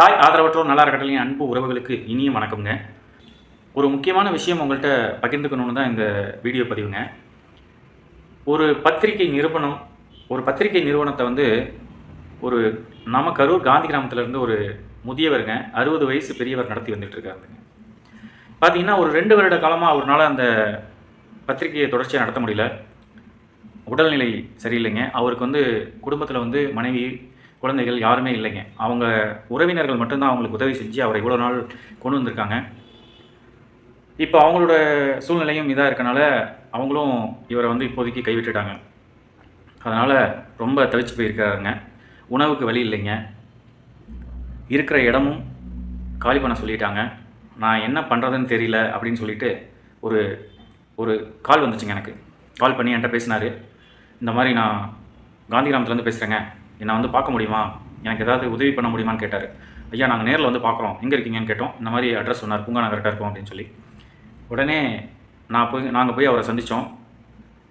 சாய் ஆதரவற்றோர் நல்லா இருக்கட்டலையும் அன்பு உறவுகளுக்கு இனிய வணக்கம்ங்க. ஒரு முக்கியமான விஷயம் உங்கள்கிட்ட பகிர்ந்துக்கணும்னு தான் இந்த வீடியோ பதிவுங்க. ஒரு பத்திரிகை நிறுவனம் ஒரு பத்திரிகை நிறுவனத்தை வந்து ஒரு நம்ம கரூர் காந்தி கிராமத்துல இருந்து ஒரு முதியவருங்க அறுபது வயசு பெரியவர் நடத்தி வந்துட்டு இருக்காருங்க பார்த்தீங்கன்னா ஒரு ரெண்டு வருட காலமாக அவரால் அந்த பத்திரிகையை தொடர்ச்சியாக நடத்த முடியல. உடல்நிலை சரியில்லைங்க. அவருக்கு வந்து குடும்பத்தில் வந்து மனைவி குழந்தைகள் யாருமே இல்லைங்க. அவங்க உறவினர்கள் மட்டும்தான் அவங்களுக்கு உதவி செஞ்சு அவரை இவ்வளோ நாள் கொண்டு வந்திருக்காங்க. இப்போ அவங்களோட சூழ்நிலையும் இதாக இருக்கனால அவங்களும் இவரை வந்து இப்போதைக்கு கைவிட்டுட்டாங்க. அதனால் ரொம்ப தவிச்சு போயிருக்காருங்க உணவுக்கு வழி இல்லைங்க. இருக்கிற இடமும் காலி பண்ண சொல்லிட்டாங்க. நான் என்ன பண்ணுறதுன்னு தெரியல அப்படின்னு சொல்லிட்டு ஒரு ஒரு கால் வந்துச்சுங்க எனக்கு. கால் பண்ணி என்கிட்ட பேசினார். இந்த மாதிரி நான் காந்தி கிராமத்துலேருந்து பேசுகிறேங்க என்னை வந்து பார்க்க முடியுமா? எனக்கு ஏதாவது உதவி பண்ண முடியுமான்னு கேட்டார். ஐயா நாங்கள் நேரில் வந்து பார்க்குறோம். எங்கே இருக்கீங்கன்னு கேட்டோம். இந்த மாதிரி அட்ரஸ் சொன்னார். பூங்கா நகர்கிட்ட இருக்கோம் அப்படின்னு சொல்லி. உடனே நான் போய் நாங்கள் போய் அவரை சந்தித்தோம்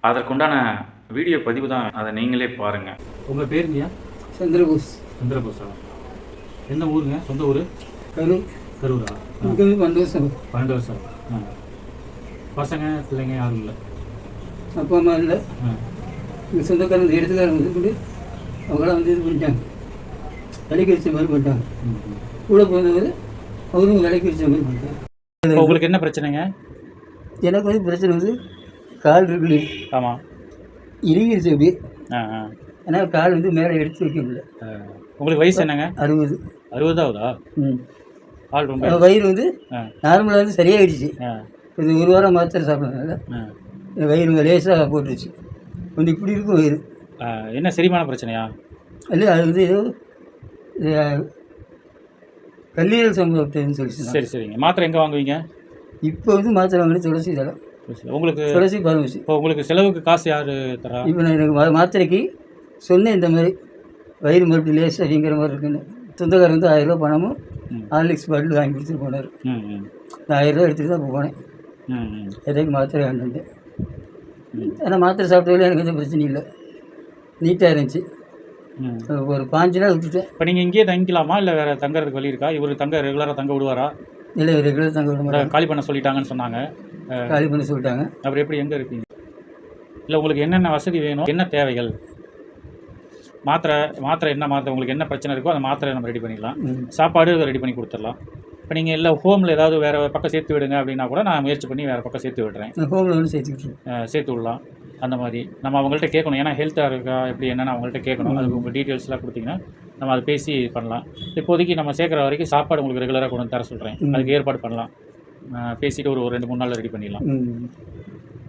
அதற்குண்டான வீடியோ பதிவு தான். அதை நீங்களே பாருங்கள் உங்கள் பேருங்கய்யா சந்திரபோஸ். சந்திரபோஸா? எந்த ஊருங்க? சொந்த ஊர்? கரூர். கரூரா? பன்னெண்டு வருஷம் பன்னெண்டு வருஷம் ஆ. பசங்க பிள்ளைங்க யாரும் இல்லை? அப்பா அம்மா இல்லை. ஆ. சொந்தக்காரங்க எடுத்துக்காரங்க அவங்களாம் வந்து இது பண்ணிட்டாங்க. விலைக்கு வச்ச மாதிரி பண்ணிட்டாங்க. கூட பிறந்தவர் அவரும் விலைக்கு வச்ச மாதிரி பண்ணிட்டாங்க. உங்களுக்கு என்ன பிரச்சனைங்க? எனக்கு வந்து பிரச்சனை வந்து கால் இருக்குது ஆமாம் இறுகிருச்சு அப்படி ஆ ஆ. ஏன்னா கால் வந்து மேலே எடுத்து வைக்க முடியல. உங்களுக்கு வயசு என்னங்க? அறுபது. அறுபதாவதா? ம். ஆள் ரொம்ப வயிறு வந்து நார்மலாக வந்து சரியாயிடுச்சு. இது ஒரு வாரம் மாத்திரை சாப்பிட்றதுனால வயிறு லேசாக போட்டுருச்சு. கொஞ்சம் இப்படி இருக்கும் வயிறு. என்ன செரிமான பிரச்சனையா? இல்லை அது வந்து கல்லீரல் சம்பவத்தைன்னு சொல்லி. சரி சரிங்க. மாத்திரை எங்கே வாங்குவீங்க? இப்போ வந்து மாத்திரை வாங்கி துளசி தரம் உங்களுக்கு துளசி பரமசி இப்போ உங்களுக்கு செலவுக்கு காசு யார் தரா? இப்போ நான் எனக்கு மாத்திரைக்கு சொன்னேன் இந்த மாதிரி வயிறு மறுபடியும் லேஸ் அப்படிங்கிற மாதிரி இருக்குன்னு. சொந்தக்காரர் வந்து ஆயிரம் ரூபாய் பணமும். ஹார்லிக்ஸ் பாட்டில் வாங்கி கொடுத்துட்டு போனார். நான் ஆயிரம் ரூபாய் எடுத்துகிட்டு தான் போனேன். எதைக்கு மாத்திரை வேணுன்ட்டு ம். ஆனால் மாத்திரை சாப்பிட்டதில் எனக்கு எந்த பிரச்சனையும் இல்லை. நீட்டாக இருந்துச்சு. ஒரு பாஞ்சு நாள் விட்டுட்டேன் இப்போ நீங்கள் இங்கேயே தங்கிக்கலாமா? இல்லை வேறு தங்கறதுக்கு வழி இருக்கா? இவர் தங்க ரெகுலராக தங்க விடுவாரா? இல்லை ரெகுலர் தங்க விட மாட்டாங்க காலி பண்ண சொல்லிட்டாங்கன்னு சொன்னாங்க. காலி பண்ணி சொல்லிட்டாங்க. அப்புறம் எப்படி எங்கே இருக்கீங்க? இல்லை உங்களுக்கு என்னென்ன வசதி வேணும்? என்ன தேவைகள்? மாத்திரை மாத்திரை என்ன மாத்திரை? உங்களுக்கு என்ன பிரச்சனை இருக்கோ அந்த மாத்திரை நம்ம ரெடி பண்ணிடலாம். ம். சாப்பாடு ரெடி பண்ணி கொடுத்துடலாம். இப்போ நீங்கள் இல்லை ஹோமில் ஏதாவது வேறு பக்கம் சேர்த்து விடுங்க அப்படின்னா கூட நான் முயற்சி பண்ணி வேறு பக்கம் சேர்த்து விடுறேன். ஹோமில் வந்து அஹ் சேர்த்து விடலாம். அந்த மாதிரி. நம்ம அவங்கள்ட்ட கேட்கணும். ஏன்னா ஹெல்த்தாக இருக்கா எப்படி என்னன்னு அவங்கள்ட்ட கேட்கணும். அதுக்கு உங்கள் டீட்டெயில்ஸ்லாம் கொடுத்தீங்கன்னா நம்ம அதை பேசி பண்ணலாம். இப்போதைக்கு நம்ம சேர்க்குற வரைக்கும் சாப்பாடு உங்களுக்கு ரெகுலராக கொண்டு வந்து தர சொல்கிறேன். அதுக்கு ஏற்பாடு பண்ணலாம். பேசிட்டு ஒரு ஒரு ரெண்டு மூணு நாள் ரெடி பண்ணிடலாம்.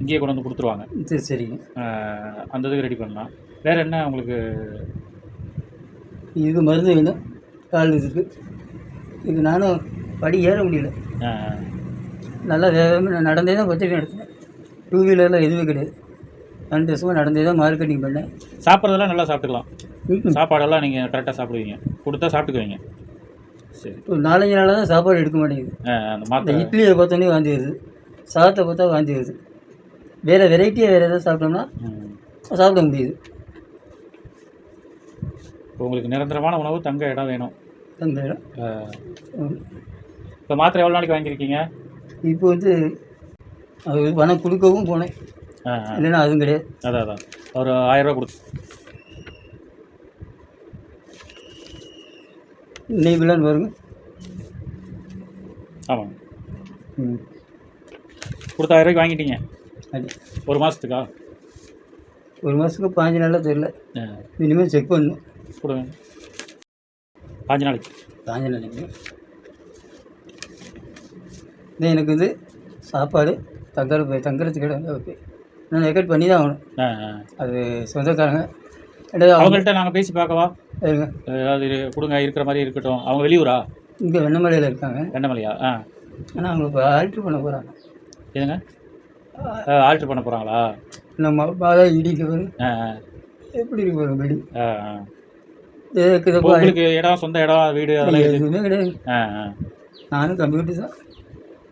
இங்கேயே கொண்டு வந்து கொடுத்துருவாங்க. சரி அஹ் அந்த இதுக்கு ரெடி பண்ணலாம். வேறு என்ன உங்களுக்கு? இது மருந்து வேணும் கால் இதுக்கு இது நானும் படி ஏற முடியல. நல்லா வேகமாக நடந்தே தான் பத்திரிக்கை நடத்தினேன் டூ வீலரில் எதுவுமே கிடையாது. ரெண்டு வருஷமாக நடந்தே தான் மார்க்கெட்டிங் பண்ணேன். சாப்பிட்றதெல்லாம் நல்லா சாப்பிட்டுக்கலாம். சாப்பாடெல்லாம் நீங்கள் கரெக்டாக சாப்பிடுவீங்க. கொடுத்தா சாப்பிட்டுக்குவீங்க. சரி. ஒரு நாலஞ்சு நாளாக தான் சாப்பாடு எடுக்க மாட்டேங்குது. அந்த இட்லியை பார்த்தோன்னே வாந்தி வருது சாதத்தை பார்த்தா வாந்தி வருது வேறு வெரைட்டியாக வேறு எதாவது சாப்பிட்டோம்னா. சாப்பிட முடியுது. இப்போ உங்களுக்கு நிரந்தரமான உணவு தங்க இடம் வேணும். அந்த இடம். இப்போ மாத்திரை எவ்வளோ நாளைக்கு வாங்கியிருக்கீங்க? இப்போ வந்து அது பணம் கொடுக்கவும் போனேன். இல்லைன்னா அதுவும் கிடையாது. அதான் அதான். ஒரு ஆயிரரூவா கொடுத்து இன்னைக்கு பிள்ளைன்னு பாருங்க. ஆமாங்க. ம். கொடுத்த ஆயிரரூவாய்க்கு வாங்கிட்டீங்க. அது. ஒரு மாதத்துக்கா ஒரு மாதத்துக்கு பாஞ்சு நாளாக தெரில இனிமேல் செக் பண்ணணும். கொடுங்க. பாஞ்சு நாளைக்கு. பாஞ்சு நாளைக்கு. இது எனக்கு வந்து சாப்பாடு தங்குற தங்குறதுக்கு இடம் வந்து ஓகே. நான் ரெக்கார்ட் பண்ணி தான் ஆகணும். அது சொந்தக்காரங்க. அவங்கள்ட்ட நாங்கள் பேசி பார்க்கவா? ஏதாவது கொடுங்க இருக்கிற மாதிரி இருக்கட்டும். அவங்க வெளியூரா? இங்கே வெண்ணமலையில் இருக்காங்க. வெண்ணமலையா? ஆ. ஆனால் அவங்க இப்போ ஆல்ட்ரு பண்ண போகிறாங்க எதுங்க ஆல்ட்ரு பண்ண போகிறாங்களா நம்ம பாதா இடிக்க எப்படி இருக்கு இதுக்கு இப்போ உங்களுக்கு இடம் சொந்த இடம் வீடு அதெல்லாம் எது? எதுவுமே கிடையாது. நானும் கம்ப்யூட்டர் தான்.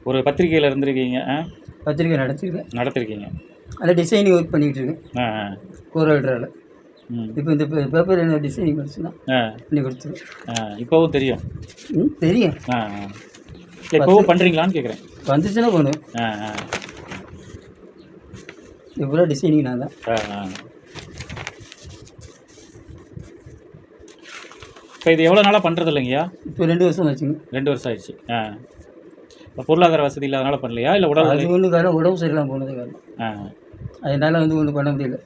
ஒரு பத்திரிக்கையில் இருந்திருக்கீங்க ஆ? பத்திரிக்கை நடத்திருக்கேன். நடத்திருக்கீங்க. அதில் டிசைனிங் ஒர்க் பண்ணிகிட்டு இருக்கேன் கோரல்ட்ராவில் ம். இப்போ இந்த பேப்பர் என்ன டிசைனிங் படிச்சுன்னா பண்ணி கொடுத்துருவேன். ஆ இப்போவும் தெரியும். ம் தெரியும். ஆ ஆ. இல்லை இப்போவும் பண்ணுறீங்களான்னு கேட்குறேன் வந்துச்சுன்னா பண்ணுவேன் ஆ ஆ. இவ்வளோ டிசைனிங் நான் தான். ஆ ஆ. இப்போ இது எவ்வளோ நாளாக பண்ணுறது இல்லைங்கய்யா இப்போ ரெண்டு வருஷம் வச்சுங்க ரெண்டு வருஷம் ஆயிடுச்சு. ஆ. பொருளாதார வசதி இல்லாதனால பண்ணலையா? இல்லை உடல் அது ஒன்று காரணம் உடம்பு சரியில்லாமல் போனது காரணம் அதனால் வந்து ஒன்றும் பண்ண முடியல.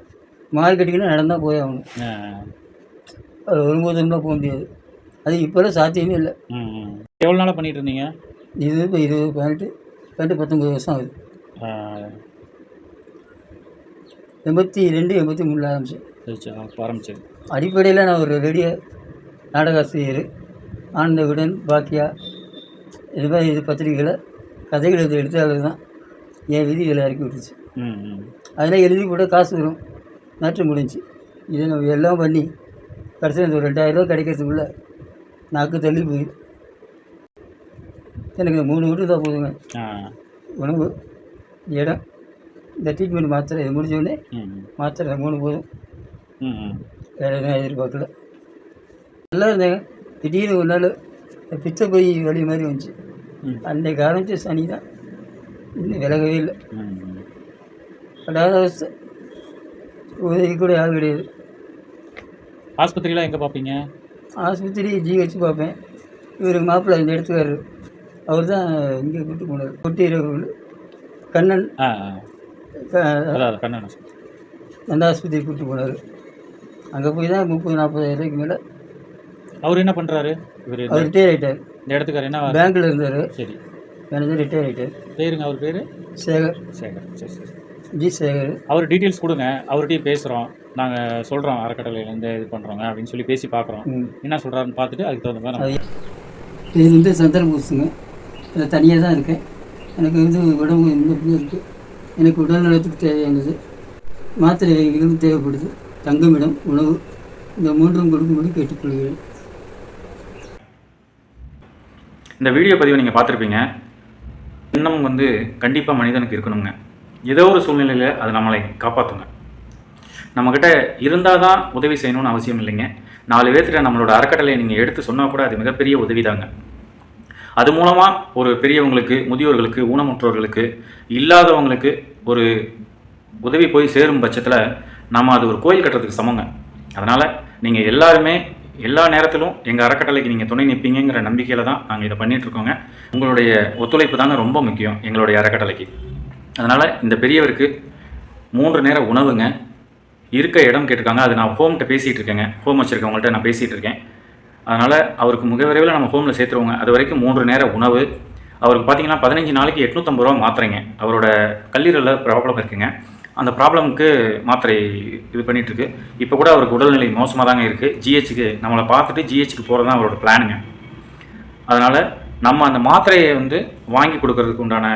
மார்க்கெட்டுக்குன்னா நடந்தால் போய் ஆகணும். அது ஒருபோதும்னா போக முடியாது. அது இப்போல்லாம் சாத்தியமே இல்லை. எவ்வளோ நாளாக பண்ணிட்டு இருந்தீங்க இது இப்போ இருபது பதினெட்டு பதினெட்டு பத்தொம்பது வருஷம் ஆகுது. எண்பத்தி ரெண்டு எண்பத்தி மூணில் ஆரம்பிச்சேன். ஆரம்பிச்சது அடிப்படையில் நான் ஒரு ரேடியோ நாடகாசிரியர் ஆனந்த விடன் பாக்கியா இது மாதிரி இது பத்திரிகைகளை கதைகள் எழுத எழுத்தாளர் தான் என் விதிகளை இறக்கி விட்டுச்சு. அதெல்லாம் எழுதி கூட காசு வரும். நாற்று முடிஞ்சு. இதை நம்ம எல்லாம் பண்ணி கடைசியில் இந்த ஒரு ரெண்டாயிரரூவா கிடைக்கிறதுக்குள்ள நாக்கு தள்ளி போய் எனக்கு மூணு வீட்டு தான் போதுங்க. உணவு இடம் இந்த ட்ரீட்மெண்ட் மாத்திரை இது முடிஞ்ச உடனே ம் ம். மாத்திரை மூணு போதும். வேறு எதுவும் எதிர்பார்க்கல. நல்லா இருந்தேங்க. திடீர்னு ஒரு நாள் பிச்சை போய் வழி மாதிரி வந்துச்சு. ம். அன்னைக்கு ஆரம்பித்த சனி தான் இன்னும் விலகவே இல்லை. அவஸ்தை உதவி கூட யாரும் கிடையாது. ஆஸ்பத்திரிலாம் எங்கே பார்ப்பீங்க ஆஸ்பத்திரி ஜிஹெச் பார்ப்பேன் இவர் மாப்பிள்ளை இந்த இடத்துக்காரரு அவர் தான் இங்கே கூட்டு போனார் கொட்டியரவு கண்ணன். கண்ணன் அந்த ஆஸ்பத்திரி கூட்டு போனார். அங்கே போய் தான் முப்பது நாற்பதாயிரம் ரூபாய்க்கு மேலே அவர் என்ன பண்ணுறாரு இவர் அவர் ரிட்டையர் ஆகிட்டார் இந்த இடத்துக்கார் என்ன பேங்க்கில் இருந்தார். சரி. மேனேஜர் ரிட்டையர் ஆகிட்டார் பேருங்க அவர் பேர்? சேகர். சேகர். சரி சரி. ஜி சேகர். அவர் டீட்டெயில்ஸ் கொடுங்க. அவர்கிட்டயும் பேசுகிறோம் நாங்கள் சொல்கிறோம் அறக்கட்டளையிலேருந்து இது பண்ணுறோங்க அப்படின்னு சொல்லி பேசி பார்க்குறோம் என்ன சொல்கிறாருன்னு பார்த்துட்டு அதுக்கு தகுந்த மாதிரி இது வந்து சந்திர பூசுங்க தனியாக தான் இருக்கேன் எனக்கு வந்து உடம்பு இன்னும் இருக்குது எனக்கு உடல் நலத்துக்கு தேவையானது. மாத்திரைகளும் தேவைப்படுது. தங்குமிடம் உணவு. இந்த மூன்றும் கொடுக்கும்படி கேட்டுக்கொள்கிறேன். இந்த வீடியோ பதிவை நீங்கள் பார்த்துருப்பீங்க. எண்ணம் வந்து கண்டிப்பாக மனிதனுக்கு இருக்கணுங்க. ஏதோ ஒரு சூழ்நிலையில் அது நம்மளை காப்பாற்றுங்க நம்மக்கிட்ட இருந்தால் தான் உதவி செய்யணும்னு அவசியம் இல்லைங்க. நாலு பேர்த்திட்ட நம்மளோட அறக்கட்டளையை நீங்கள் எடுத்து சொன்னால் கூட அது மிகப்பெரிய உதவி தாங்க அது மூலமாக ஒரு பெரியவங்களுக்கு முதியோர்களுக்கு ஊனமுற்றோர்களுக்கு இல்லாதவங்களுக்கு ஒரு உதவி போய் சேரும் பட்சத்தில் நம்ம அது ஒரு கோயில் கட்டுறதுக்கு சமங்க. அதனால் நீங்கள் எல்லாருமே எல்லா நேரத்திலும் எங்கள் அறக்கட்டளைக்கு நீங்கள் துணை நிற்பீங்கிற நம்பிக்கையில் தான் நாங்கள் இதை பண்ணிகிட்ருக்கோங்க உங்களுடைய ஒத்துழைப்பு தாங்க ரொம்ப முக்கியம் எங்களுடைய அறக்கட்டளைக்கு. அதனால் இந்த பெரியவருக்கு மூன்று நேர உணவுங்க இருக்க இடம் கேட்டிருக்காங்க. அது நான் ஹோம்கிட்ட பேசிகிட்டு இருக்கேங்க ஹோம் வச்சுருக்கவங்கள்ட்ட நான் பேசிகிட்டு இருக்கேன் அதனால் அவருக்கு மிக விரைவில் நம்ம ஹோமில் சேர்த்துருவோங்க. அது வரைக்கும் மூன்று நேர உணவு. அவருக்கு பார்த்தீங்கன்னா பதினஞ்சு நாளைக்கு எட்நூற்றம்பது ரூபா மாத்திரைங்க. அவரோட கல்லீரலில் ப்ராப்ளம் இருக்குங்க. அந்த ப்ராப்ளமுக்கு மாத்திரை இது பண்ணிட்டு இருக்கு இப்போ கூட அவருக்கு உடல்நிலை மோசமாக தாங்க இருக்குது ஜிஹெச்சுக்கு நம்மளை பார்த்துட்டு ஜிஹெச்சுக்கு போகிறது தான் அவரோட பிளானுங்க. அதனால் நம்ம அந்த மாத்திரையை வந்து வாங்கி கொடுக்கறதுக்கு உண்டான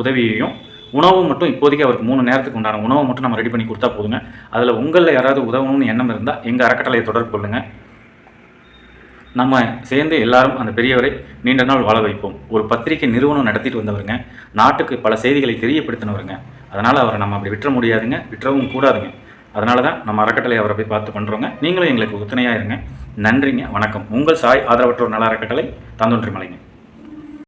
உதவியையும் உணவு மட்டும் இப்போதைக்கு அவருக்கு மூணு நேரத்துக்கு உண்டான உணவை மட்டும் நம்ம ரெடி பண்ணி கொடுத்தா போதுங்க. அதில் உங்களில் யாராவது உதவணும்னு எண்ணம் இருந்தால் எங்கள் அறக்கட்டளையை தொடர்பு கொள்ளுங்கள் நம்ம சேர்ந்து எல்லாரும் அந்த பெரியவரை நீண்ட நாள் வாழ வைப்போம். ஒரு பத்திரிகை நிறுவனம் நடத்திட்டு வந்தவருங்க. நாட்டுக்கு பல செய்திகளை தெரியப்படுத்தினவருங்க. அதனால் அவரை நம்ம அப்படி விட்டுற முடியாதுங்க. விட்டுறவும் கூடாதுங்க. அதனால தான் நம்ம அறக்கட்டளை அவரை போய் பார்த்து பண்ணுறோங்க நீங்களும் எங்களுக்கு உத்தனையாக இருங்க. நன்றிங்க. வணக்கம். உங்கள் சாய் ஆதரவற்றோர் நல அறக்கட்டளை தந்தொன்றி மலைங்க